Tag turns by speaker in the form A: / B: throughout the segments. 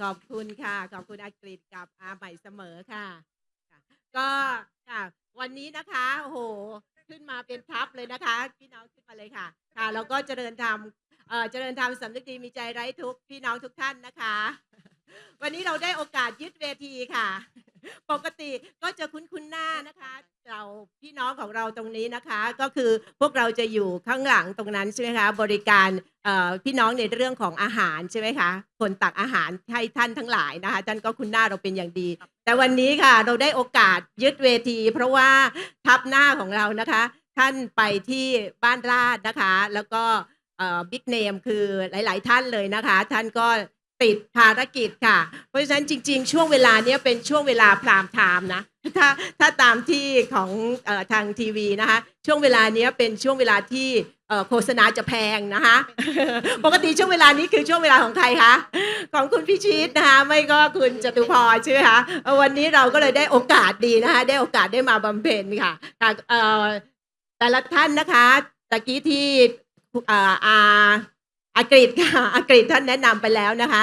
A: ขอบคุณค่ะ ขอบคุณอากฤษกับอาใหม่เสมอค่ะค่ะ ก็ค่ะ วันนี้นะคะโอ้โหขึ้นมาเป็นทัพเลยนะคะพี่น้องขึ้นมาเลยค่ะ ค่ะแล้วก็เจริญธรรมเอ่อเจริญธรรมสำนึกดีมีใจไร้ทุกข์พี่น้องทุกท่านนะคะ วันนี้เราได้โอกาสยึดเวทีค่ะ ปกติก็จะคุ้นคุ้นๆหน้านะคะ เราพี่น้องของเราตรงนี้นะคะ ก็คือพวกเราจะอยู่ข้างหลังตรงนั้นใช่ไหมคะบริการพี่น้องในเรื่องของอาหารใช่ไหมคะคนตักอาหารให้ท่านทั้งหลายนะคะท่านก็คุ้นหน้าเราเป็นอย่างดี แต่วันนี้ค่ะเราได้โอกาสยึดเวที เพราะว่าทับหน้าของเรานะคะ ท่านไปที่บ้านราชนะคะ แล้วก็บิ๊กเนมคือหลาย ๆ ท่านเลยนะคะ ท่านก็ ติดภารกิจค่ะ เพราะฉะนั้นจริง ๆ ช่วงเวลาเนี้ยเป็นช่วงเวลาพรามไทม์นะถ้าถ้าตามที่ของออทางทีวีนะคะช่วงเวลาเนี้ยเป็นช่วงเวลาที่โฆษณาจะแพงนะคะปกติช่วงเวลานี้คือช่วงเวลาของใครคะของคุณพิชิตนะคะไม่ก็คุณจตุพรใช่ไหมคะวันนี้เราก็เลยได้โอกาสดีนะคะได้โอกาสได้มาบำเพ็ญค่ะแต่ละท่านนะคะตะกี้ที่อ่ออา อากฤษค่ะอากฤษท่านแนะนำไปแล้วนะคะ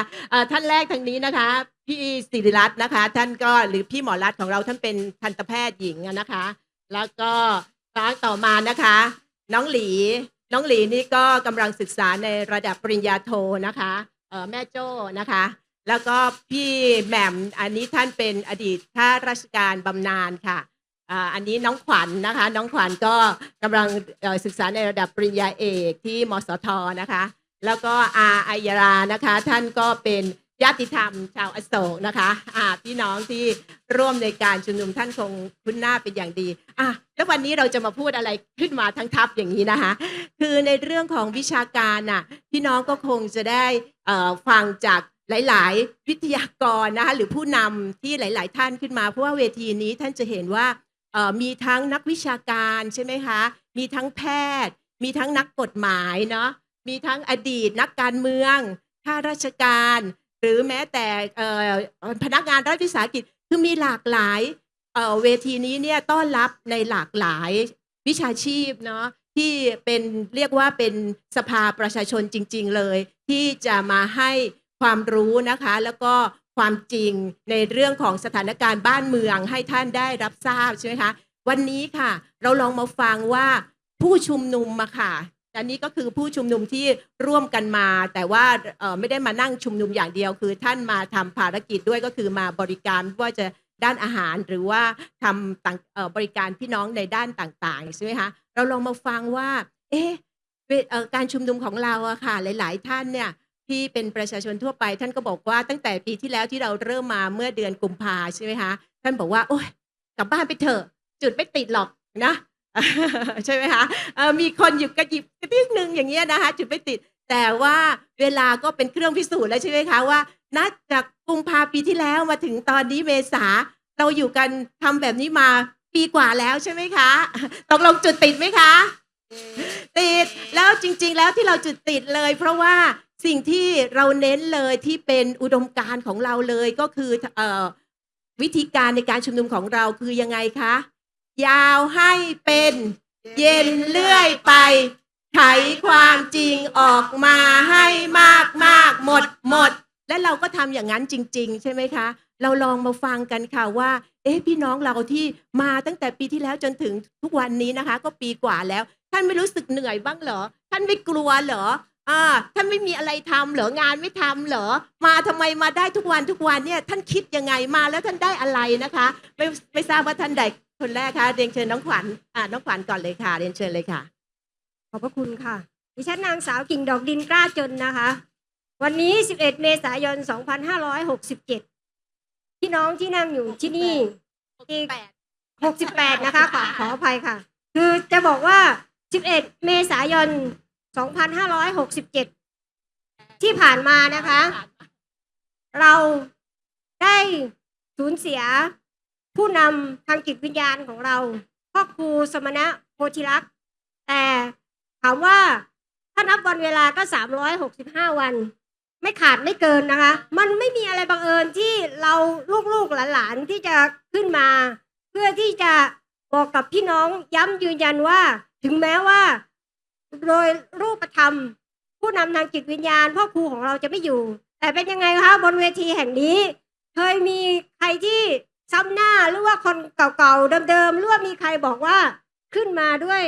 A: ท่านแรกทางนี้นะคะ พี่สิริรัตน์นะคะ ท่านก็หรือพี่หมอรัตน์ของเราท่านเป็นทันตแพทย์หญิงนะคะ แล้วก็ร้านต่อมานะคะ น้องหลี น้องหลีนี่ก็กำลังศึกษาในระดับปริญญาโทนะคะแม่โจ้นะคะ แล้วก็พี่แหม่มอันนี้ท่านเป็นอดีตข้าราชการบำนาญค่ะอันนี้น้องขวัญนะคะ น้องขวัญก็กำลังศึกษาในระดับปริญญาเอกที่มสทนะคะ แล้วก็อาอัยรานะคะ ท่านก็เป็นญาติธรรมชาวอโศกนะคะอ่าพี่น้องที่ร่วมในการชุมนุมท่านคงคุ้นหน้าเป็นอย่างดีอะแล้ววันนี้เราจะมาพูดอะไรขึ้นมาทั้งทัพอย่างนี้นะคะ คือในเรื่องของวิชาการน่ะพี่น้องก็คงจะได้ฟังจากหลาย ๆ วิทยากรนะคะหรือผู้นำที่หลาย ๆ ท่านขึ้นมาเพราะว่าเวทีนี้ท่านจะเห็นว่ามีทั้งนักวิชาการใช่ไหมคะ มีทั้งแพทย์ มีทั้งนักกฎหมายเนาะ มีทั้งอดีตนักการเมืองข้าราชการ หรือแม้แต่พนักงานรัฐวิสาหกิจคือมีหลากหลายเเวทีนี้เนี่ยต้อนรับในหลากหลายวิชาชีพเนาะที่เป็นเรียกว่าเป็นสภาประชาชนจริง ๆเลย ที่จะมาให้ความรู้นะคะ แล้วก็ความจริงในเรื่องของสถานการณ์บ้านเมืองให้ท่านได้รับทราบใช่ไหมคะวันนี้ค่ะ เราลองมาฟังว่าผู้ชุมนุมมาค่ะ อันนี้ก็คือผู้ชุมนุมที่ร่วมกันมา แต่ว่าไม่ได้มานั่งชุมนุมอย่างเดียว คือท่านมาทำภารกิจด้วยก็คือมาบริการว่าจะด้านอาหารหรือว่าทำต่างบริการพี่น้องในด้านต่างๆใช่ไหมคะเราลองมาฟังว่า เอ๊ะเวเอ่อการชุมนุมของเราอะค่ะ หลาย ๆ ท่านเนี่ยที่เป็นประชาชนทั่วไป ท่านก็บอกว่าตั้งแต่ปีที่แล้วที่เราเริ่มมาเมื่อเดือนกุมภาใช่ไหมคะท่านบอกว่า โอ๊ยกลับบ้านไปเถอะจุดไม่ติดหรอกนะ ใช่ไหมคะเอ่อมีคนหยิบกระหยิบกระติ๊กหนึ่งอย่างเงี้ยนะคะ จุดไม่ติด แต่ว่าเวลาก็เป็นเครื่องพิสูจน์แล้วใช่ไหมคะว่านับจากกุมภาปีที่แล้วมาถึงตอนนี้เมษาเราอยู่กันทำแบบนี้มาปีกว่าแล้วใช่ไหมคะตกลงจุดติดไหมคะ ติดแล้วจริง ๆ แล้วที่เราจุดติดเลย เพราะว่าสิ่งที่เราเน้นเลยที่เป็นอุดมการณ์ของเราเลยก็คือเออวิธีการในการชุมนุมของเราคือยังไงคะ ยาวให้เป็น เย็นเรื่อยไป ไขความจริงออกมาให้มากมากหมดหมด และเราก็ทำอย่างนั้นจริง ๆ ใช่ไหมคะ เราลองมาฟังกันค่ะว่า เอ๊ะพี่น้องเราที่มาตั้งแต่ปีที่แล้วจนถึงทุกวันนี้นะคะ ก็ปีกว่าแล้ว ท่านไม่รู้สึกเหนื่อยบ้างเหรอ ท่านไม่กลัวเหรออ่าท่านไม่มีอะไรทำเหรองานไม่ทำเหรอ มาทำไมมาได้ทุกวันทุกวันเนี่ยท่านคิดยังไงมาแล้วท่านได้อะไรนะคะ ไม่ไม่ทราบว่าท่านใด คนแรกคะเรียนเชิญน้องขวัญอ่าน้องขวัญก่อนเลยค่ะ เรียนเชิญเลยค่ะ
B: ขอบพระคุณค่ะ ดิฉันนางสาวกิ่งดอกดินกล้าจนนะคะ วันนี้ 11 เมษายน 2567 พี่น้องที่นั่งอยู่ที่นี่อีก68 นะคะขอขออภัยค่ะ คือจะบอกว่า 11 เมษายน 2567 ที่ผ่านมานะคะ เราได้สูญเสีย ผู้นำทางจิตวิญญาณของเราพ่อครูสมณะโพธิลักษ์แต่ถามว่าถ้านับวันเวลาก็ 365 วัน ไม่ขาดไม่เกินนะคะ มันไม่มีอะไรบังเอิญที่เราลูกๆหลานๆที่จะขึ้นมา เพื่อที่จะบอกกับพี่น้องย้ำยืนยันว่า ถึงแม้ว่า โดยรูปธรรม ผู้นำทางจิตวิญญาณพ่อครูของเราจะไม่อยู่ แต่เป็นยังไงคะบนเวทีแห่งนี้ เคยมีใครที่ ซ้ำหน้าหรือว่าคนเก่าๆเดิมๆหรือว่ามีใครบอกว่าขึ้นมาด้วย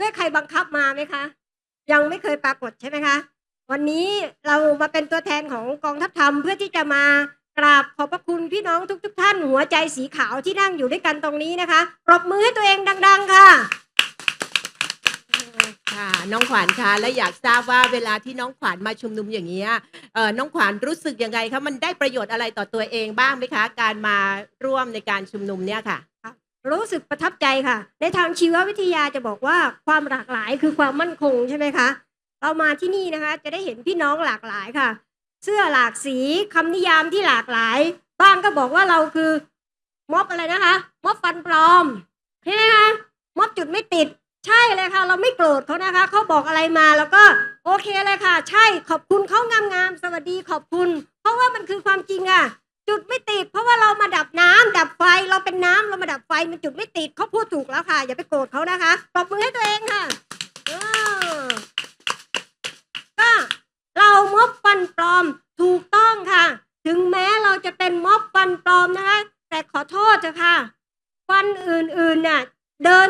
B: ด้วยใครบังคับมาไหมคะ ยังไม่เคยปรากฏใช่ไหมคะ วันนี้เรามาเป็นตัวแทนของกองทัพธรรมเพื่อที่จะมากราบขอบพระคุณพี่น้องทุก ๆ ท่านหัวใจสีขาวที่นั่งอยู่ด้วยกันตรงนี้นะคะปรบมือให้ตัวเองดัง ๆ ค่ะ
A: ค่ะน้องขวัญคะและอยากทราบว่าเวลาที่น้องขวัญมาชุมนุมอย่างนี้ยเอ่อน้องขวัญรู้สึกยังไงคะมันได้ประโยชน์อะไรต่อตัวเองบ้างไหมคะ การมาร่วมในการชุมนุมเนี่ยค่ะ
B: รู้สึกประทับใจค่ะ ในทางชีววิทยาจะบอกว่าความหลากหลายคือความมั่นคงใช่ไหมคะเรามาที่นี่นะคะ จะได้เห็นพี่น้องหลากหลายค่ะ เสื้อหลากสีคำนิยามที่หลากหลายบ้างก็บอกว่าเราคือม็อบอะไรนะคะม็อบฟันปลอมใช่ไหมคะม็อบจุดไม่ติด ใช่เลยค่ะ เราไม่โกรธเขานะคะเขาบอกอะไรมาแล้วก็โอเคเลยค่ะ ใช่ขอบคุณเขางามๆสวัสดีขอบคุณ เพราะว่ามันคือความจริงอะจุดไม่ติด เพราะว่าเรามาดับน้ำดับไฟเราเป็นน้ำเรามาดับไฟมันจุดไม่ติดเขาพูดถูกแล้วค่ะ อย่าไปโกรธเขานะคะปรบมือให้ตัวเองค่ะก็เราม็อบฟันปลอมถูกต้องค่ะ ถึงแม้เราจะเป็นม็อบฟันปลอมนะคะ แต่ขอโทษเถอะค่ะฟันอื่นๆน่ะเดิน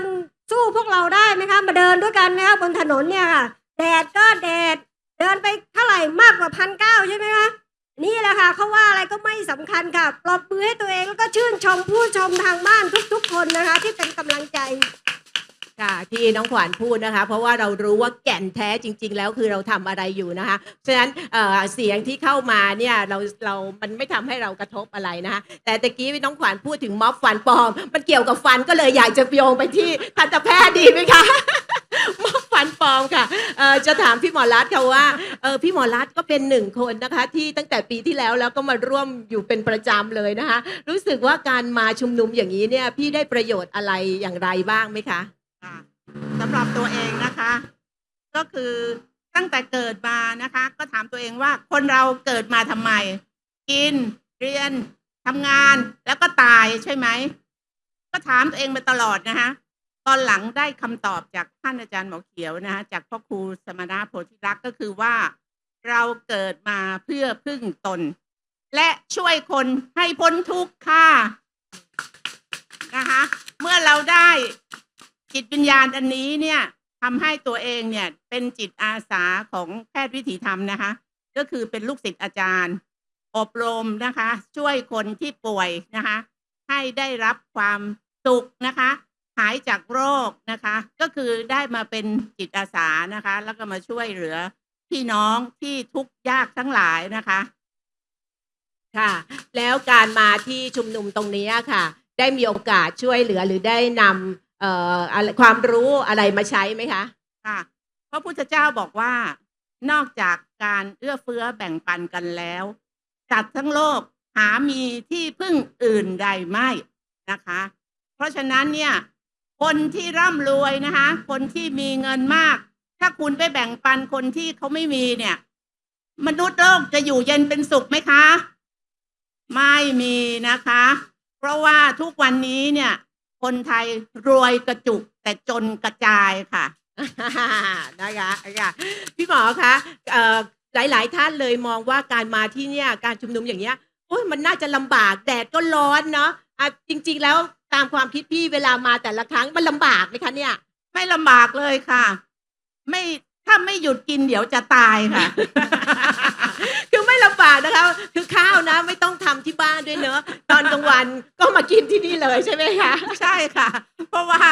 B: สู้พวกเราได้ไหมคะมาเดินด้วยกันไหมคะบนถนนเนี่ยค่ะแดดก็แดด เดินไปเท่าไหร่มากกว่าพันเก้าใช่ไหมคะนี่แหละค่ะเขาว่าอะไรก็ไม่สำคัญค่ะปรบมือให้ตัวเองแล้วก็ชื่นชมผู้ชมทางบ้านทุกๆ คนนะคะ ที่เป็นกำลังใจ
A: ค่ะที่น้องขวัญพูดนะคะ เพราะว่าเรารู้ว่าแก่นแท้จริง ๆ แล้วคือเราทำอะไรอยู่นะคะฉะนั้นเเสียงที่เข้ามาเนี่ยเราเรา มันไม่ทำให้เรากระทบอะไรนะคะแต่ตะกี้น้องขวัญพูดถึงม็อบฟันปลอม มันเกี่ยวกับฟันก็เลยอยากจะโยงไปที่ทันตแพทย์ดีไหมคะม็อบฟันปลอมค่ะจะถามพี่หมอรัตค่ะว่าพี่หมอรัตก็เป็นหนึ่งคนนะคะ ที่ตั้งแต่ปีที่แล้วแล้วก็มาร่วมอยู่เป็นประจำเลยนะคะ รู้สึกว่าการมาชุมนุมอย่างนี้เนี่ยพี่ได้ประโยชน์อะไรอย่างไรบ้างไหมคะ
C: สำหรับตัวเองนะคะ ก็คือตั้งแต่เกิดมานะคะ ก็ถามตัวเองว่าคนเราเกิดมาทำไม กินเรียนทำงานแล้วก็ตายใช่ไหม ก็ถามตัวเองมาตลอดนะคะตอนหลังได้คำตอบจากท่านอาจารย์หมอเขียวนะคะจากพ่อครูสมณะโพธิรักษ์ก็คือว่าเราเกิดมาเพื่อพึ่งตน และช่วยคนให้พ้นทุกข์ค่ะนะคะเมื่อเราได้ จิตวิญญาณอันนี้เนี่ยทำให้ตัวเองเนี่ยเป็นจิตอาสาของแพทย์วิถีธรรมนะคะ ก็คือเป็นลูกศิษย์อาจารย์ อบรมนะคะ ช่วยคนที่ป่วยนะคะ ให้ได้รับความสุขนะคะ หายจากโรคนะคะ ก็คือได้มาเป็นจิตอาสานะคะ แล้วก็มาช่วยเหลือพี่น้องที่ทุกข์ยากทั้งหลายนะคะ
A: ค่ะ แล้วการมาที่ชุมนุมตรงนี้ค่ะ ได้มีโอกาสช่วยเหลือหรือได้นำ เอ่ออะไรความรู้อะไรมาใช้ไหมคะ
C: ค่ะพระพุทธเจ้าบอกว่า นอกจากการเอื้อเฟื้อแบ่งปันกันแล้วสัตว์ทั้งโลกหามีที่พึ่งอื่นใดไม่นะคะ เพราะฉะนั้นเนี่ย คนที่ร่ำรวยนะคะ คนที่มีเงินมาก ถ้าคุณไปแบ่งปันคนที่เขาไม่มีเนี่ย มนุษย์โลกจะอยู่เย็นเป็นสุขไหมคะ ไม่มีนะคะ เพราะว่าทุกวันนี้เนี่ย คนไทยรวยกระจุกแต่จนกระจายค่ะ
A: นะคะค่ะพี่หมอคะหลายๆท่านเลยมองว่าการมาที่เนี่ยการชุมนุมอย่างเงี้ยโอ้ยมันน่าจะลำบากแดดก็ร้อนเนาะอะจริง ๆ แล้วตามความคิดพี่เวลามาแต่ละครั้งมันลำบากไหมคะเนี่ย
C: ไม่ลำบากเลยค่ะ ไม่ถ้าไม่หยุดกินเดี๋ยวจะตายค่ะ
A: นะคะ คือข้าวนะไม่ต้องทำที่บ้านด้วยเนอะตอนกลางวันก็มากินที่นี่เลยใช่ไหมคะ
C: ใช่ค่ะ เพราะว่า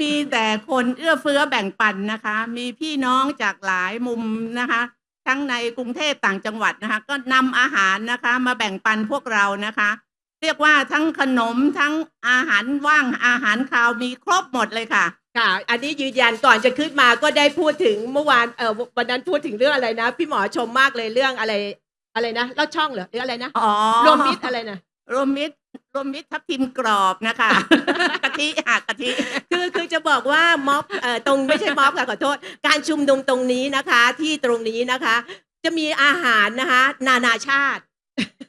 C: มีแต่คนเอื้อเฟื้อแบ่งปันนะคะ มีพี่น้องจากหลายมุมนะคะ ทั้งในกรุงเทพต่างจังหวัดนะคะ ก็นำอาหารนะคะ มาแบ่งปันพวกเรานะคะ เรียกว่าทั้งขนมทั้งอาหารว่างอาหารคาวมีครบหมดเลยค่ะ
A: ค่ะ อันนี้ยืนยันก่อนจะขึ้นมาก็ได้พูดถึงเมื่อวานเออวันนั้นพูดถึงเรื่องอะไรนะ พี่หมอชมมากเลยเรื่องอะไร อะไรนะลอดช่องเหรอหรืออะไรนะ
C: อ๋อ
A: รวมมิตรอะไรนะ
C: รวมมิตรรวมมิตรทับทิมกรอบนะคะกะทิค่ะกะทิ
A: คือคือจะบอกว่าม็อบเอ่อตรงไม่ใช่ม็อบค่ะขอโทษ การชุมนุมตรงนี้นะคะ ที่ตรงนี้นะคะ จะมีอาหารนะคะ นานาชาติ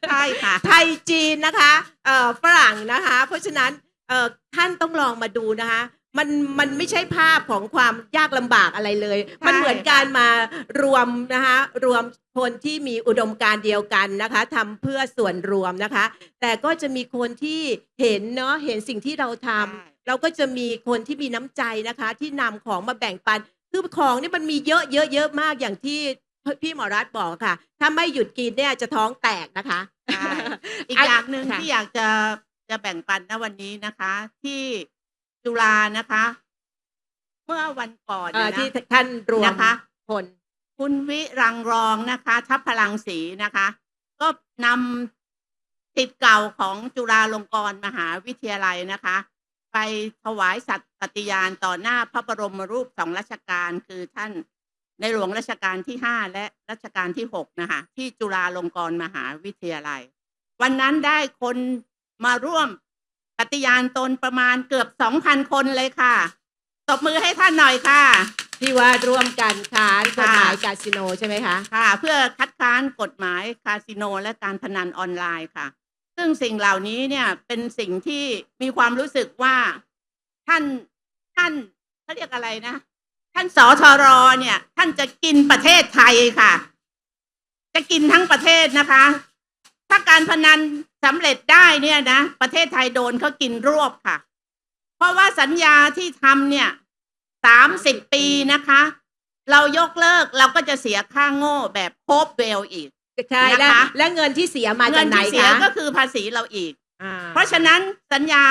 C: ใช่ค่ะ
A: ไทยจีนนะคะเอ่อฝรั่งนะคะ เพราะฉะนั้นเอ่อท่านต้องลองมาดูนะคะ มันมันไม่ใช่ภาพของความยากลำบากอะไรเลย
C: ใช่
A: มันเหมือนการมารวมนะคะรวมคนที่มีอุดมการณ์เดียวกันนะคะทำเพื่อส่วนรวมนะคะ แต่ก็จะมีคนที่เห็นเนาะเห็นสิ่งที่เราทำ เราก็จะมีคนที่มีน้ำใจนะคะ ที่นำของมาแบ่งปัน คือของนี่มันมีเยอะเยอะเยอะมากอย่างที่พี่หมอรัฐบอกค่ะ ถ้าไม่หยุดกินเนี่ยจะท้องแตกนะคะ
C: ใช่อีก
A: อัน
C: อย่างหนึ่ง
A: ค่ะ
C: ที่อยากจะจะแบ่งปันนะวันนี้นะคะ ที่ จุฬานะคะ เมื่อวันก่อน
A: เอ่อ
C: เนี่ย
A: ที่
C: นะ
A: ท่านรวม
C: นะคะ
A: คน
C: คุณวิรังรองนะคะ ทัพพลังศรีนะคะ ก็นำติดเก่าของจุฬาลงกรณ์มหาวิทยาลัยนะคะ ไปถวายสัตย์ปฏิญาณต่อหน้าพระบรมรูปสองรัชกาลคือท่านในหลวงรัชกาลที่ห้าและรัชกาลที่หกนะคะ ที่จุฬาลงกรณ์มหาวิทยาลัย วันนั้นได้คนมาร่วม ปฏิญาณตนประมาณเกือบสองพันคนเลยค่ะ ตบมือให้ท่านหน่อยค่ะ
A: ที่ว่าร่วมกันค้านกฎหมาย
C: ค่ะ
A: คาสิโนใช่ไหมคะ
C: ค่ะ เพื่อคัดค้านกฎหมายคาสิโนและการพนันออนไลน์ค่ะ ซึ่งสิ่งเหล่านี้เนี่ยเป็นสิ่งที่มีความรู้สึกว่าท่านท่านเขาเรียกอะไรนะ ท่านสอทรเนี่ย ท่านจะกินประเทศไทยค่ะ จะกินทั้งประเทศนะคะ ถ้าการพนันสำเร็จได้เนี่ยนะ ประเทศไทยโดนเขากินรวบค่ะ เพราะว่าสัญญาที่ทำเนี่ยสามสิบปีนะคะ เรายกเลิกเราก็จะเสียค่าโง่แบบโคบเวลอีก
A: ใช่และ
C: นะคะ
A: และเงินที่เสียมา
C: เงิ
A: จาก
C: น
A: ไหน
C: ที่เสีย
A: คะ
C: ก็คือภาษีเราอีก
A: อ่า
C: เพราะฉะนั้นสัญญา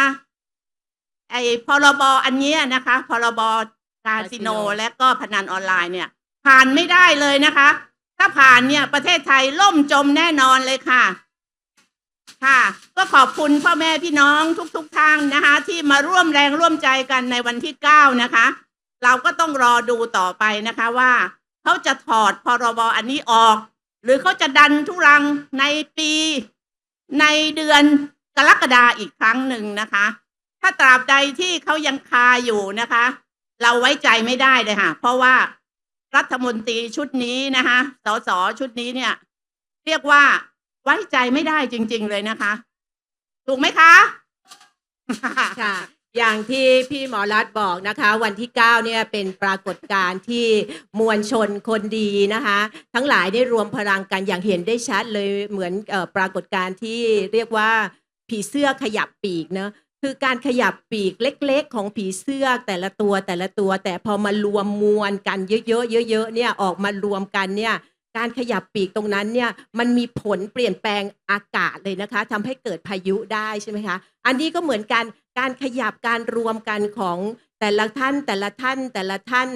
C: ไอ้พรบอันเนี้ยนะคะพรบคาสิโนและก็พนันออนไลน์เนี่ย ผ่านไม่ได้เลยนะคะ ถ้าผ่านเนี่ยประเทศไทยล่มจมแน่นอนเลยค่ะ ค่ะ ก็ขอบคุณพ่อแม่พี่น้องทุกๆทท่านนะคะ ที่มาร่วมแรงร่วมใจกันในวันที่เก้านะคะ เราก็ต้องรอดูต่อไปนะคะว่าเขาจะถอดพรบอันนี้ออก หรือเขาจะดันทุรังในปีในเดือนกรกฎาอีกครั้งหนึ่งนะคะ ถ้าตราบใดที่เขายังคาอยู่นะคะ เราไว้ใจไม่ได้เลยค่ะ เพราะว่ารัฐมนตรีชุดนี้นะคะสสชุดนี้เนี่ย เรียกว่า ไว้ใจไม่ได้จริง ๆ เลยนะคะ ถูกไหมคะ
A: ค่ะ อย่างที่พี่หมอรัฐบอกนะคะ วันที่ 9 เนี่ยเป็นปรากฏการณ์ที่มวลชนคนดีนะคะ ทั้งหลายได้รวมพลังกันอย่างเห็นได้ชัดเลยเหมือนเออปรากฏการณ์ที่เรียกว่าผีเสื้อขยับปีกเนอะคือการขยับปีกเล็กๆ ของผีเสื้อแต่ละตัวแต่ละตัว แต่พอมารวมมวลกันเยอะๆเยอะๆเนี่ยออกมารวมกันเนี่ย การขยับปีกตรงนั้นเนี่ยมันมีผลเปลี่ยนแปลงอากาศเลยนะคะทำให้เกิดพายุได้ใช่ไหมคะอันนี้ก็เหมือนกันการขยับการรวมกันของแต่ละท่านแต่ละท่านแต่ละท่าน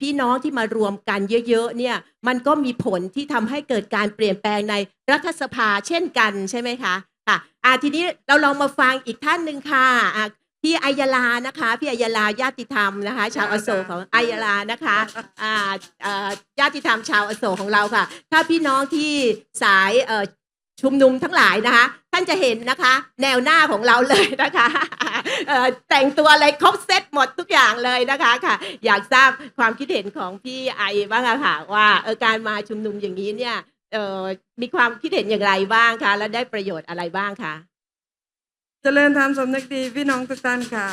A: พี่น้องที่มารวมกันเยอะๆเนี่ยมันก็มีผลที่ทำให้เกิดการเปลี่ยนแปลงในรัฐสภาเช่นกันใช่ไหมคะค่ะอ่าทีนี้เราลองมาฟังอีกท่านหนึ่งค่ะอะ พี่อัยลานะคะพี่อัยลาญาติธรรมนะคะ ชาวอโศกของอัยลานะคะอ่าอ่าญาติธรรมชาวอโศกของเราค่ะ ถ้าพี่น้องที่สายเอ่อชุมนุมทั้งหลายนะคะ ท่านจะเห็นนะคะ แนวหน้าของเราเลยนะคะแต่งตัวอะไรครบเซตหมดทุกอย่างเลยนะคะค่ะ อยากทราบความคิดเห็นของพี่ไอบ้างะค่ะ ว่าการมาชุมนุมอย่างนี้เนี่ยมีความคิดเห็นอย่างไรบ้างคะและได้ประโยชน์อะไรบ้างคะ
D: เจริญธรรมสำนึกดีพี่น้องทุกท่านค่ะ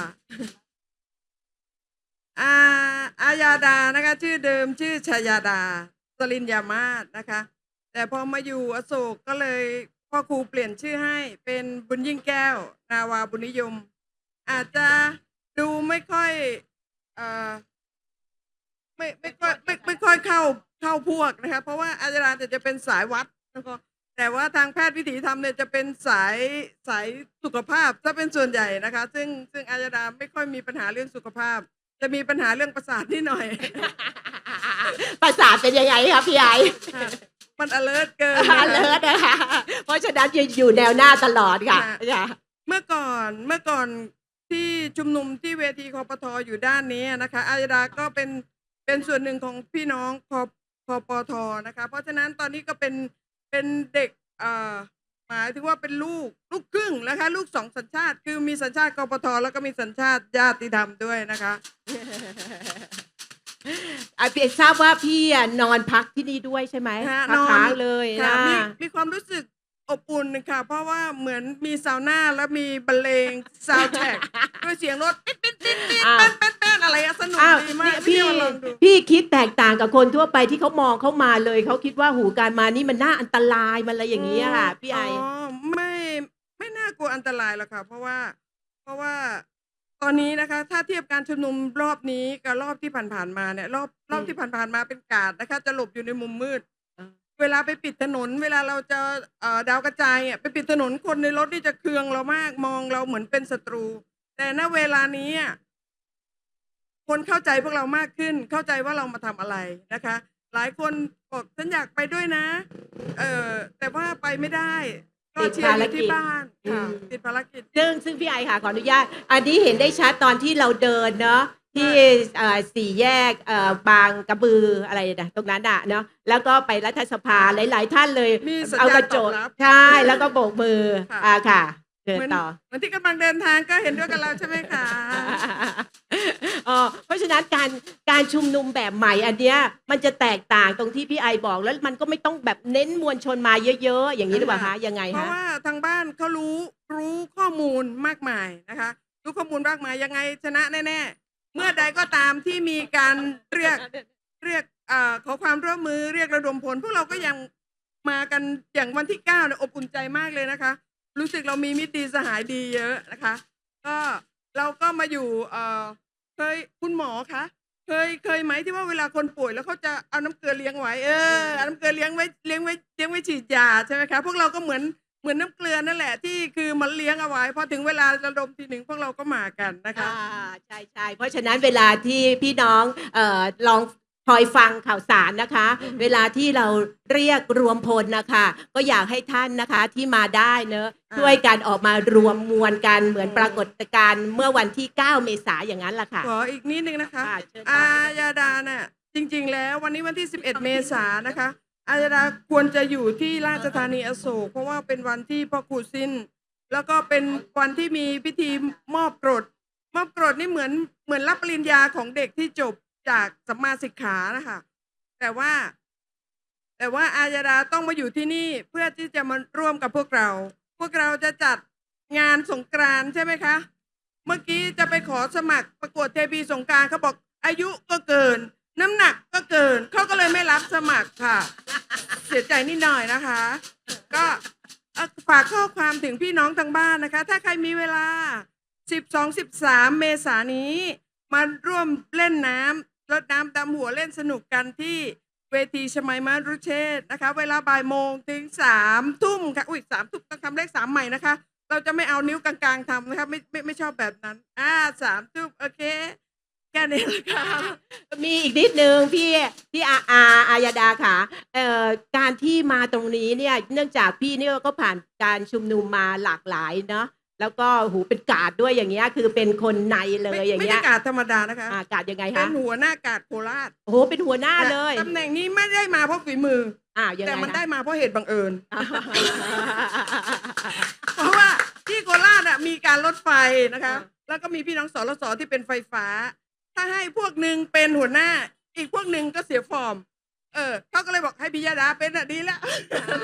D: อาอายาดานะคะ ชื่อเดิมชื่อชายาดาสลินยามาศนะคะ แต่พอมาอยู่อโศกก็เลยพ่อครูเปลี่ยนชื่อให้เป็นบุญยิ่งแก้ว นาวาบุญนิยม อาจจะดูไม่ค่อยเอ่อไม่ไม่ค่อยไม่ไม่ค่อยเข้าเข้าพวกนะคะ เพราะว่าอายาดาจะจะเป็นสายวัดแล้วก็ แต่ว่าทางแพทย์วิถีธรรมเนี่ยจะเป็นสายสายสุขภาพถ้าเป็นส่วนใหญ่นะคะ ซึ่งซึ่งอายดาไม่ค่อยมีปัญหาเรื่องสุขภาพ จะมีปัญหาเรื่องประสาทนิดหน่อย
A: ภาษาเป็นยังไงคะพี่ไอ
D: มัน alert เกินนะคะ
A: เลิศนะคะ เพราะฉะนั้นจะอยู่แนวหน้าตลอดค่ะค่ะ
D: เมื่อก่อนเมื่อก่อนที่ชุมนุมที่เวทีคอปทอยู่ด้านนี้นะคะอายดาก็เป็นเป็นส่วนหนึ่งของพี่น้องคอคอปทนะคะ เพราะฉะนั้นตอนนี้ก็เป็น เป็นเด็กเอ่อหมายถึงว่าเป็นลูกลูกครึ่งนะคะ ลูกสองสัญชาติ คือมีสัญชาติคอปทแล้วก็มีสัญชาติญาติธรรมด้วยนะคะ
A: อะพี่ทราบว่าพี่อะนอนพักที่นี่ด้วยใช่ไหไหม
D: ฮะ
A: พัก
D: นอน
A: ค้างเลย
D: ค่ะ
A: นะ
D: มีมีความรู้สึกอบอุ่นค่ะ เพราะว่าเหมือนมีซาวน่าแล้วมีบรรเลงซาวแท็กด้วยเสียงรถปิ๊ดปิ๊ดปิ๊ดปิ๊ด
A: อ้าว
D: แป๊ดแป๊ดแป๊ด อะไรอะสนุก
A: อ้าว
D: ดีมาก
A: นี่
D: พี่
A: พี่
D: มาลองดู
A: พี่คิดแตกต่างกับคนทั่วไปที่เขามองเข้ามาเลยเขาคิดว่าหูการมานี่มันน่าอันตรายมันอะไรอย่างนี้ยค่ะพี่ไอ
D: อ๋อไม่ไม่น่ากลัวอันตรายหรอกค่ะ เพราะว่า เพราะว่าตอนนี้นะคะ ถ้าเทียบการชุมนุมรอบนี้กับรอบที่ผ่านๆมาเนี่ย รอบรอบ
A: อืม
D: ที่ผ่านๆมาเป็นกาดนะคะ จะหลบอยู่ในมุมมืด
A: อ่า
D: เวลาไปปิดถนน เวลาเราจะเอ่อดาวกระจายอะไปปิดถนนคนในรถนี่จะเคืองเรามากมองเราเหมือนเป็นศัตรู แต่ณเวลานี้อะ คนเข้าใจพวกเรามากขึ้น เข้าใจว่าเรามาทำอะไรนะคะ หลายคนบอกฉันอยากไปด้วยนะ เออแต่ว่าไปไม่ได้ ก็
A: ติด
D: เชียร์อ
A: ภาร
D: ยู่
A: กิ
D: ที่
A: จ
D: บ้านค่ะ
A: อืม
D: ติดภารกิจ
A: ซึ่งซึ่งพี่ไอค่ะขออนุญาต อันนี้เห็นได้ชัดตอนที่เราเดินเนาะที่เอ่อสี่แยกเอ่อบางกระบืออะไรนะตรงนั้นอะเนาะแล้วก็ไปรัฐสภาหลาย ๆ ท่านเลย
D: มีสัญ
A: เอา
D: ญากณ
A: ระ
D: ต
A: จ
D: อบ
A: ก
D: รับ
A: ใช่แล้วก็โบกมือ
D: ค่ะ
A: อ่าค่ะ เชิญ
D: เหมือน
A: ต่อ
D: เหมือนที่กำลังเดินทางก็เห็นด้วยกับเราใช่ไหมคะ
A: อ๋อเพราะฉะนั้นการการชุมนุมแบบใหม่อันเนี้ยมันจะแตกต่างตรงที่พี่ไอบอกแล้วมันก็ไม่ต้องแบบเน้นมวลชนมาเยอะๆ อย่างนี้หรือเปล่าคะยังไง
D: เพราะ
A: คะ
D: ว่าทางบ้านเขารู้รู้ข้อมูลมากมายนะคะรู้ข้อมูลมากมายยังไงชนะแน่ๆ เมื่อใดก็ตามที่มีการเรียกเรียกเอ่อขอความร่วมมือเรียกระดมผลพวกเราก็ยังมากันอย่างวันที่เก้าเนี่ยอบอุ่นใจมากเลยนะคะ รู้สึกเรามีมิตรดีสหายดีเยอะนะคะ ก็เราก็มาอยู่เอ่อเคยคุณหมอคะเคยเคยไหมที่ว่าเวลาคนป่วยแล้วเขาจะเอาน้ำเกลือเลี้ยงไว้เออเอาน้ำเกลือเลี้ยงไว้เลี้ยงไว้เลี้ยงไว้ฉีดยาใช่ไหมคะพวกเราก็เหมือนเหมือนน้ำเกลือนั่นแหละที่คือมันเลี้ยงเอาไว้พอถึงเวลาระดมทีหนึ่งพวกเราก็มากันนะคะ
A: อ่าใช่ใช่เพราะฉะนั้นเวลาที่พี่น้องเอ่อลอง คอยฟังข่าวสารนะคะ เวลาที่เราเรียกรวมพลนะคะ ก็อยากให้ท่านนะคะที่มาได้เนอะ
D: อ่า
A: ช่วยกันออกมารวมมวลกันเหมือนปรากฏการณ์เมื่อวันที่ 9 เมษายนอย่างนั้นแหละค่ะ
D: ขออีกนิดนึงนะคะ
A: ค่ะเชิญต่
D: อา
A: อเลยค่ะ
D: ยาดาเนี่ยจริงๆ แล้ววันนี้วันที่ 11 เมษายนนะคะ อายาดาควรจะอยู่ที่ราชธานีอโศกเพราะว่าเป็นวันที่พ่อครูสิ้น แล้วก็เป็นวันที่มีพิธีมอบกรด มอบกรดนี่เหมือนเหมือนรับปริญญาของเด็กที่จบ จากสัมมาสิกขานะคะแต่ว่า แต่ว่าอายาดาต้องมาอยู่ที่นี่เพื่อที่จะมาร่วมกับพวกเรา พวกเราจะจัดงานสงกรานใช่ไหมคะ เมื่อกี้จะไปขอสมัครประกวดเทพีสงการเขาบอกอายุก็เกิน น้ำหนักก็เกินเขาก็เลยไม่รับสมัครค่ะ เสียใจนิดหน่อยนะคะ ก็ฝากข้อความถึงพี่น้องทางบ้านนะคะ ถ้าใครมีเวลา 12 13 เมษายนี้มาร่วมเล่นน้ำ รดน้ำดำหัวเล่นสนุกกันที่เวทีชมัยมารุเชษฐ์นะคะ เวลาบ่ายโมงถึงสามทุ่มค่ะ อุ้ยสามทุ่มต้องทำเลขสามใหม่นะคะ เราจะไม่เอานิ้วกลางๆทำนะคะไม่ไม่ไม่ชอบแบบนั้น อ่าสามทุ่มโอเคแค่นี้ละค่ะ
A: มีอีกนิดนึงพี่พี่อาอาอายดาค่ะเอ่อการที่มาตรงนี้เนี่ยเนื่องจากพี่เนี่ยก็ผ่านการชุมนุมมาหลากหลายเนาะ แล้วก็หูเป็นกาดด้วยอย่างเงี้ยคือเป็นคนในเลย
D: ไม่
A: อย่าง
D: ไม่
A: เงี้
D: ใช่
A: ย
D: กาดธรรมดานะคะ
A: อ่ากาดยังไง
D: เป็
A: คะ
D: นหัวหน้ากาดโคราช
A: โอ้โหเป็นหัวหน้าเลย
D: ตำแหน่งนี้ไม่ได้มาเพราะฝีมือ
A: อ่ายังไง
D: แต่มัน
A: คะ
D: ได้มาเพราะเหตุบังเอิญ
A: อ่า
D: เพราะว่าที่โคราชอะมีการรถไฟนะคะ
A: อ่า
D: แล้วก็มีพี่น้องสรสที่เป็นไฟฟ้า ถ้าให้พวกหนึ่งเป็นหัวหน้า อีกพวกหนึ่งก็เสียฟอร์ม เออเขาก็เลยบอกให้พิยาดาเป็นอะดีแล้ว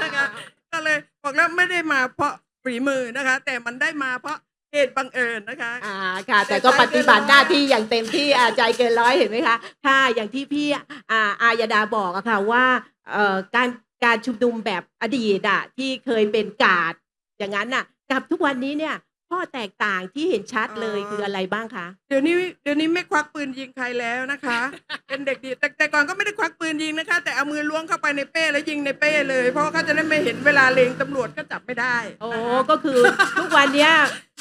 D: นะคะก็เลยบอกแล้วไม่ได้มาเพราะ ฝีมือนะคะ แต่มันได้มาเพราะเหตุบังเอิญนะคะ
A: อ่าค่ะ แต่ก็ปฏิบัติหน้าที่อย่างเต็มที่อ่าใจเกินร้อยเห็นไหมคะค่ะอย่างที่พี่อ่าอายดาบอกอะค่ะว่าเอ่อการการชุมนุมแบบอดีตอะที่เคยเป็นกาดอย่างนั้นน่ะกับทุกวันนี้เนี่ย ข้อแตกต่างที่เห็นชัดเลย
D: อ๋อ
A: คืออะไรบ้างคะ
D: เดี๋ยวนี้เดี๋ยวนี้ไม่ควักปืนยิงใครแล้วนะคะ เป็นเด็กดีแต่แต่ก่อนก็ไม่ได้ควักปืนยิงนะคะ แต่เอามือล้วงเข้าไปในเป้แล้วยิงในเป้เลย เพราะว่าเขาจะได้ไม่เห็นเวลาเลงตำรวจก็จับไม่ได้
A: โอ้
D: นะคะ
A: ก็คือทุกวันเนี้ย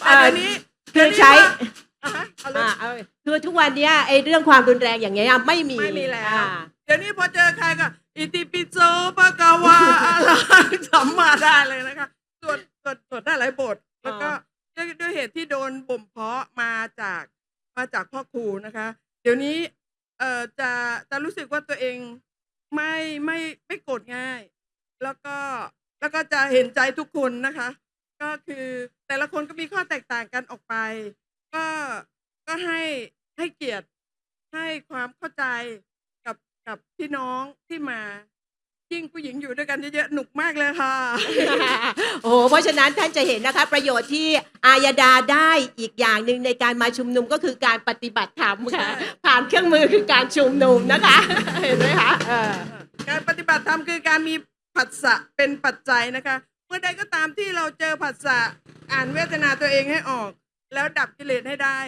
D: แต่เดี๋ยวนี้
A: เอ่อคือ
D: เดี๋ยวนี้
A: ใช้
D: ว่าอะฮะเอาเลย
A: อ่าเอาคือทุกวันเนี้ยไอ้เรื่องความรุนแรงอย่างเงี้ยไม่มี
D: ไม่มีแล้ว
A: อ่า
D: เดี๋ยวนี้พอเจอใครก็อิติปิโสปะาะมาจากมาจากพ่อครูนะคะ เดี๋ยวนี้เอ่อจะจะรู้สึกว่าตัวเองไม่ไม่ไม่โกรธง่าย แล้วก็แล้วก็จะเห็นใจทุกคนนะคะ ก็คือแต่ละคนก็มีข้อแตกต่างกันออกไป ก็ก็ให้ให้เกียรติให้ความเข้าใจกับกับพี่น้องที่มา ยิ่งผู้หญิงอยู่ด้วยกันเยอะๆหนุกมากเลยค่ะ
A: โอ้โหเพราะฉะนั้นท่านจะเห็นนะคะ ประโยชน์ที่อายดาได้อีกอย่างหนึ่งในการมาชุมนุมก็คือการปฏิบัติธรรมค่ะ
D: ใช่
A: ผ่านเครื่องมือคือการชุมนุมนะคะ เห็นไหมคะเออ
D: การปฏิบัติธรรมคือการมีผัสสะเป็นปัจจัยนะคะเมื่อใดก็ตามที่เราเจอผัสสะอ่านเวทนาตัวเองให้ออก แล้วดับกิเลสให้ได้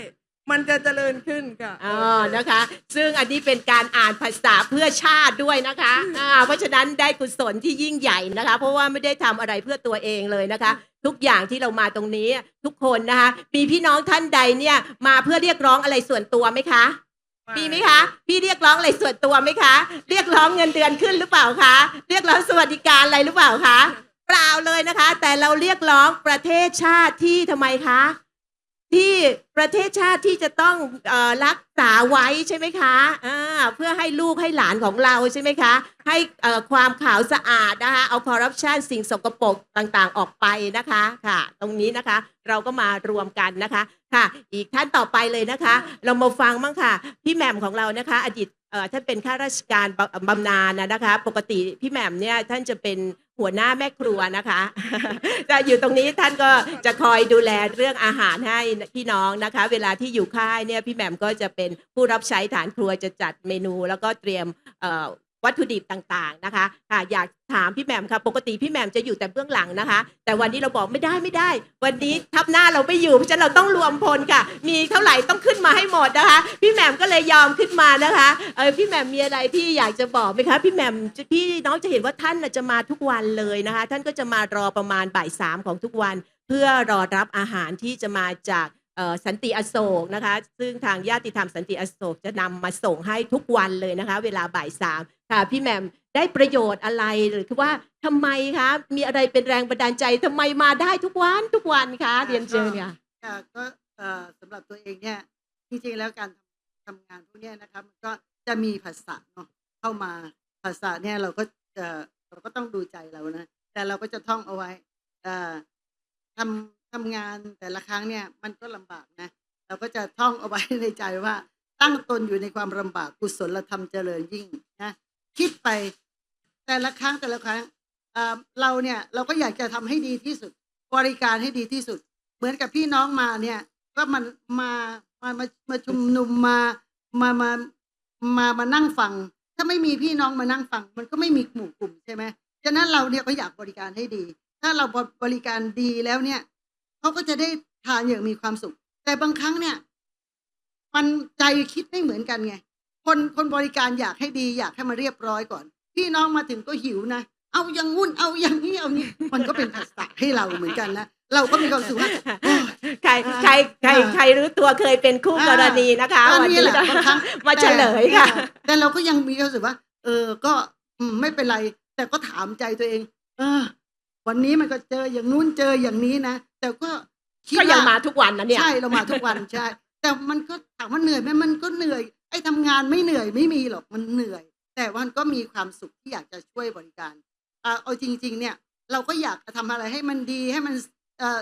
D: มันจะเจริญขึ้นค่ะ
A: อ๋อนะคะ ซึ่งอันนี้เป็นการอ่านภาษาเพื่อชาติด้วยนะคะอ่าเพราะฉะนั้นได้กุศลที่ยิ่งใหญ่นะคะ เพราะว่าไม่ได้ทำอะไรเพื่อตัวเองเลยนะคะ ทุกอย่างที่เรามาตรงนี้ทุกคนนะคะ มีพี่น้องท่านใดเนี่ยมาเพื่อเรียกร้องอะไรส่วนตัวไหมคะมีไหมคะ พี่เรียกร้องอะไรส่วนตัวไหมคะ เรียกร้องเงินเดือนขึ้นหรือเปล่าคะ เรียกร้องสวัสดิการอะไรหรือเปล่าคะ เปล่าเลยนะคะ แต่เราเรียกร้องประเทศชาติที่ทำไมคะ ที่ประเทศชาติที่จะต้องรักษาไว้ใช่ไหมคะเพื่อให้ลูกให้หลานของเราใช่ไหมคะ ให้ความขาวสะอาดนะคะเอาคอร์รัปชันสิ่งสกปรกต่างๆออกไปนะคะค่ะ ตรงนี้นะคะเราก็มารวมกันนะคะค่ะ อีกท่านต่อไปเลยนะคะ เรามาฟังบ้างค่ะ พี่แหม่มของเรานะคะ อดีตท่านเป็นข้าราชการบำนาญนะคะ ปกติพี่แหม่มเนี่ยท่านจะเป็น หัวหน้าแม่ครัวนะคะจะอยู่ตรงนี้ท่านก็จะคอยดูแลเรื่องอาหารให้พี่น้องนะคะ เวลาที่อยู่ค่ายเนี่ยพี่แหม่มก็จะเป็นผู้รับใช้ฐานครัวจะจัดเมนู แล้วก็เตรียมเวัตถุดิบต่างๆนะคะค่ะอยากถามพี่แหม่มค่ะปกติพี่แหม่มจะอยู่แต่เบื้องหลังนะคะ แต่วันนี้เราบอกไม่ได้ไม่ได้ วันนี้ทับหน้าเราไม่อยู่เพราะฉะนั้นเราต้องรวมพลค่ะ มีเท่าไหร่ต้องขึ้นมาให้หมดนะคะ พี่แหม่มก็เลยยอมขึ้นมานะคะเออพี่แหม่มมีอะไรที่อยากจะบอกไหมคะพี่แหม่มพี่น้องจะเห็นว่าท่านจะมาทุกวันเลยนะคะ ท่านก็จะมารอประมาณบ่ายสามของทุกวัน เพื่อรอรับอาหารที่จะมาจากสันติอโศกนะคะ ซึ่งทางญาติธรรมสันติอโศกจะนำมาส่งให้ทุกวันเลยนะคะ เวลาบ่ายสาม ค่ะพี่แหม่มได้ประโยชน์อะไรหรือคือว่าทำไมคะมีอะไรเป็นแรงบันดาลใจทำไมมาได้ทุกวันทุกวันคะเรียนเชิญค่ะ
E: ค่ะก็เอ่อสำหรับตัวเองเนี่ยจริงๆแล้วการทำงานพวกเนี้ยนะครับมันก็จะมีภาษาเนาะเข้ามาภาษาเนี่ยเราก็จะเราก็ต้องดูใจเรานะ แต่เราก็จะท่องเอาไว้เอ่อทำทำงานแต่ละครั้งเนี่ยมันก็ลำบากนะ เราก็จะท่องเอาไว้ในใจว่าตั้งตนอยู่ในความลำบากกุศลธรรมเจริญยิ่งนะ คิดไป แต่ละครั้งแต่ละครั้งเเราเนี่ยเราก็อยากจะทำให้ดีที่สุด บริการให้ดีที่สุด เหมือนกับพี่น้องมาเนี่ย ก็มันมามามามาชุมนุมมามามามามานั่งฟัง ถ้าไม่มีพี่น้องมานั่งฟัง มันก็ไม่มีหมู่กลุ่มใช่ไหมฉะนั้นเราเนี่ยก็อยากบริการให้ดี ถ้าเราบริการดีแล้วเนี่ยเขาก็จะได้ทานอย่างมีความสุข แต่บางครั้งเนี่ย มันใจคิดไม่เหมือนกันไง คนคนบริการอยากให้ดีอยากให้มาเรียบร้อยก่อน พี่น้องมาถึงก็หิวนะ เอาอย่างงุ่นเอาอย่างนี้เอานี้มันก็เป็นภาษาให้เราเหมือนกันนะเราก็มีความรู้สึกว่า
A: ใครใครใคร
E: อ่า
A: ใครรู้ตัวเคยเป็นคู่กรณีนะคะ
E: ก็
A: วัน
E: นี่
A: นี้
E: แหละบางครั้ง
A: มาเฉลยค่ะ
E: แต่แต่เราก็ยังมีความรู้สึกว่า เออก็อืมไม่เป็นไร แต่ก็ถามใจตัวเอง เออ วันนี้มันก็เจออย่างนู้นเจออย่างนี้นะแต่ก็คิด
A: ก็ยัง
E: ว่
A: มาทุกวันนะเนี่ย
E: ใช่เรามาทุกวันใช่ แต่มันก็ถามว่าเหนื่อยไหมมันก็เหนื่อยไอ้ทำงานไม่เหนื่อยไม่มีหรอกมันเหนื่อย แต่มันก็มีความสุขที่อยากจะช่วยบริการอ่าเอาจริง ๆ เนี่ยเราก็อยากจะทำอะไรให้มันดีให้มันเอ่อ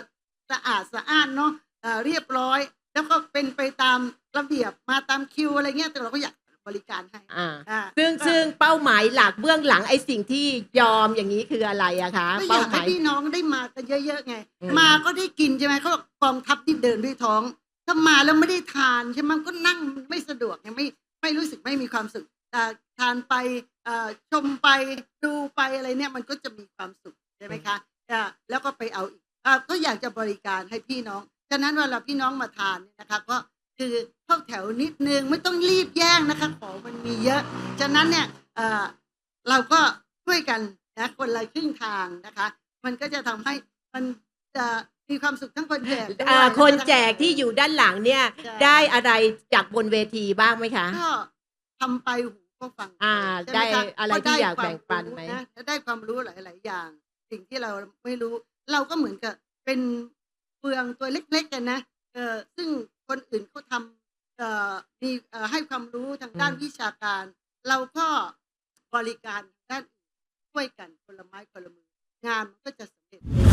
E: สะอาดสะอ้านเนาะเอ่อเรียบร้อย แล้วก็เป็นไปตามระเบียบมาตามคิวอะไรเงี้ยแต่เราก็อยากบริการให้
A: อ่า
E: อ่า
A: ซึ่งซึ่งเป้าหมายหลักเบื้องหลังไอ้สิ่งที่ยอมอย่างนี้คืออะไรอะคะ
E: ก็อ
A: เป้ายา
E: ก
A: ห
E: ให้
A: มาย
E: พี่น้องได้มากันเยอะๆไง
A: อืม
E: มาก็ได้กินใช่ไหมเขาบอกกองทัพที่เดินด้วยท้อง ถ้ามาแล้วไม่ได้ทานใช่ไหมก็นั่งไม่สะดวกไงไม่ไม่รู้สึกไม่มีความสุขแต่ทานไปชมไปดูไปอะไรเนี่ยมันก็จะมีความสุขใช่ไหมคะแล้วก็ไปเอาอีกก็อยากจะบริการให้พี่น้องฉะนั้นเวลาพี่น้องมาทานเนี่ยนะคะก็คือเข้าแถวนิดนึงไม่ต้องรีบแย่งนะคะของมันมีเยอะ ฉะนั้นเนี่ยเราก็ช่วยกันนะคนละครึ่งทางนะคะ มันก็จะทำให้มันจะ มีความสุขทั้งคนแจกด้วย
A: อ่า
E: แล้ว
A: คน
E: ทั้ง
A: แจกที่อยู่ด้านหลังเนี่ย
E: ใช่
A: ได้อะไรจากบนเวทีบ้างไหมคะ
E: ก็ทำไปหูก็ฟังป
A: อ่า
E: ใช่หมค
A: ได้อะไรที่
E: ด้
A: อยาก
E: คว
A: แบ่งปันไหม
E: รู้ะได้ความรู้หลาย ๆ อย่าง สิ่งที่เราไม่รู้ เราก็เหมือนกับเป็นเฟืองตัวเล็ก ๆ กันนะเออซึ่งคนอื่นเขาทำเอ่อมีเอ่อให้ความรู้ทางด้าน
A: อืม
E: วิชาการ เราก็บริการด้านอื่นช่วยกันคนละไม้คนละมืองานมันก็จะสำเร็จ